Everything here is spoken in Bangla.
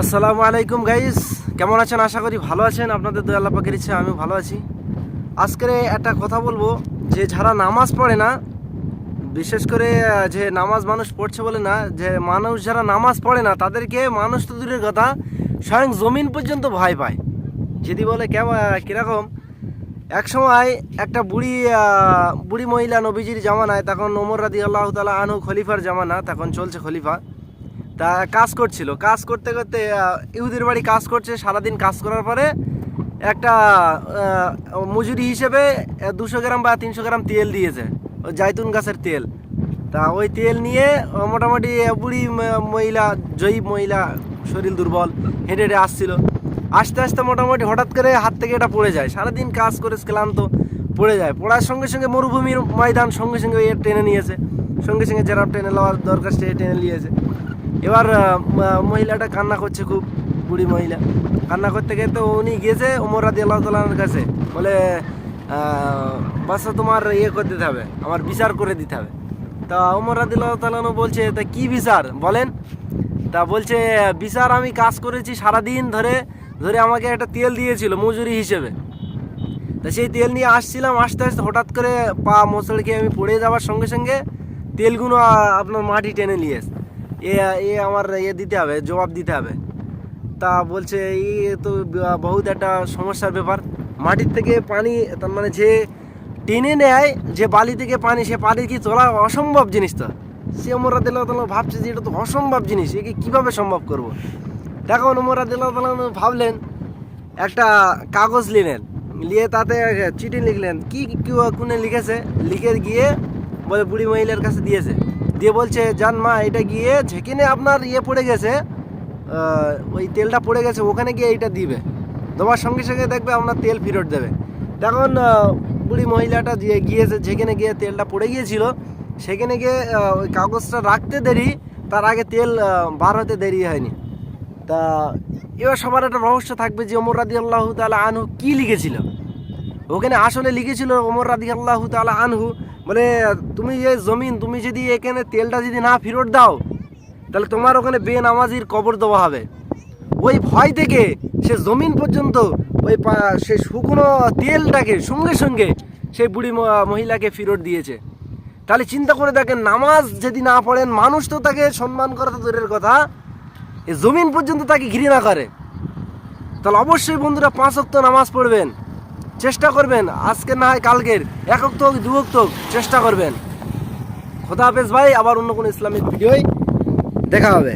আসসালামু আলাইকুম গাইস কেমন আছেন? আশা করি ভালো আছেন। আপনাদের দয়া আল্লাহ পাকের ইচ্ছে আমিও ভালো আছি। আজকের একটা কথা বলব, যে যারা নামাজ পড়ে না, বিশেষ করে যে নামাজ মানুষ পড়ছে বলে না, যে মানুষ যারা নামাজ পড়ে না, তাদেরকে মানুষ তো দূরের কথা, স্বয়ং জমিন পর্যন্ত ভয় পায়। যদি বলে কেমন কীরকম? এক সময় একটা বুড়ি বুড়ি মহিলা নবীজির জামানায়, তখন ওমর রাদি আল্লাহ তালা আনু খলিফার জামানা, তখন চলছে খলিফা। তা কাজ করছিল। কাজ করতে করতে ইহুদির বাড়ি কাজ করছে, সারাদিন কাজ করার পরে একটা মজুরি হিসেবে দুশো গ্রাম বা তিনশো গ্রাম তেল দিয়েছে ওই জাইতুন গাছের তেল। তা ওই তেল নিয়ে মোটামুটি বুড়ি মহিলা জয়ীব মহিলা, শরীর দুর্বল, হেঁটে হেঁটে আসছিল। আস্তে আস্তে মোটামুটি হঠাৎ করে হাত থেকে এটা পড়ে যায়। সারাদিন কাজ করে ক্লান্ত পড়ে যায়। পড়ার সঙ্গে সঙ্গে মরুভূমির ময়দান সঙ্গে সঙ্গে এ টেনে নিয়েছে। সঙ্গে সঙ্গে যেরকম টেনে নেওয়ার দরকার সে টেনে নিয়েছে। এবার মহিলাটা কান্না করছে খুব, বুড়ি মহিলা। কান্না করতে গিয়ে তো উনি গিয়েছে ওমর রাদি আল্লাহ তালার কাছে। বলে বাসা তোমার ইয়ে করে দিতে হবে, আমার বিচার করে দিতে হবে। তা ওমর রাদি আল্লাহ তালানো বলছে, তা কি বিচার? বলেন। তা বলছে, বিচার আমি কাজ করেছি সারাদিন ধরে ধরে আমাকে একটা তেল দিয়েছিল মজুরি হিসেবে। তা সেই তেল নিয়ে আসছিলাম, আস্তে আস্তে হঠাৎ করে পা মোচড় খেয়ে আমি পড়ে যাওয়ার সঙ্গে সঙ্গে তেলগুলো আপনার মাটি টেনে নিয়ে এসে। এ এ আমার ইয়ে দিতে হবে, জবাব দিতে হবে। তা বলছে এই তো বহুত একটা সমস্যার ব্যাপার। মাটির থেকে পানি, তার মানে যে টেনে নেয়, যে বালি থেকে পানি, সে পানি কি তোলা অসম্ভব জিনিস তো? সে রাদিল্লাহ তালা ভাবছে যে এটা তো অসম্ভব জিনিস একে কীভাবে সম্ভব করব। ওমর রাদিল্লাহ তালা ভাবলেন, একটা কাগজ নিলেন নিয়ে তাতে চিঠি লিখলেন কি, কোনে লিখেছে? লিখে গিয়ে বলে, বুড়ি মহিলার কাছে দিয়েছে। দিয়ে বলছে, জান মা, এটা গিয়ে যেখানে আপনার ইয়ে পড়ে গেছে ওই তেলটা পড়ে গেছে, ওখানে গিয়ে এইটা দিবে। দেওয়ার সঙ্গে সঙ্গে দেখবে আপনার তেল ফেরত দেবে। তখন বুড়ি মহিলাটা যে গিয়েছে, যেখানে গিয়ে তেলটা পড়ে গিয়েছিল, সেখানে গিয়ে ওই কাগজটা রাখতে দেরি, তার আগে তেল বার হতে দেরি হয়নি। তা এবার সবার একটা রহস্য থাকবে যে ওমর রাদি আল্লাহ তালা আনহু কী লিখেছিল? ওখানে আসলে লিখেছিল ওমর রাদি আল্লাহ তালা আনহু বলে তুমি যে জমিন, তুমি যদি এখানে তেলটা যদি না ফেরত দাও, তাহলে তোমার ওখানে বেনামাজির কবর দেওয়া হবে। ওই ভয় থেকে সে জমিন পর্যন্ত, ওই সে শুকনো তেলটাকে সঙ্গে সঙ্গে সেই বুড়ি মহিলাকে ফেরত দিয়েছে। তাহলে চিন্তা করে দেখেন, নামাজ যদি না পড়েন, মানুষ তো তাকে সম্মান করা তো দূরের কথা। এ জমিন পর্যন্ত তাকে ঘৃণা করে। তাহলে অবশ্যই বন্ধুরা পাঁচ অক্ত নামাজ পড়বেন। চেষ্টা করবেন, আজকে না হয় কালকের। একক তো হোক তো চেষ্টা করবেন। খোদা হাফেজ ভাই, আবার অন্য কোনো ইসলামিক ভিডিওয় দেখা হবে।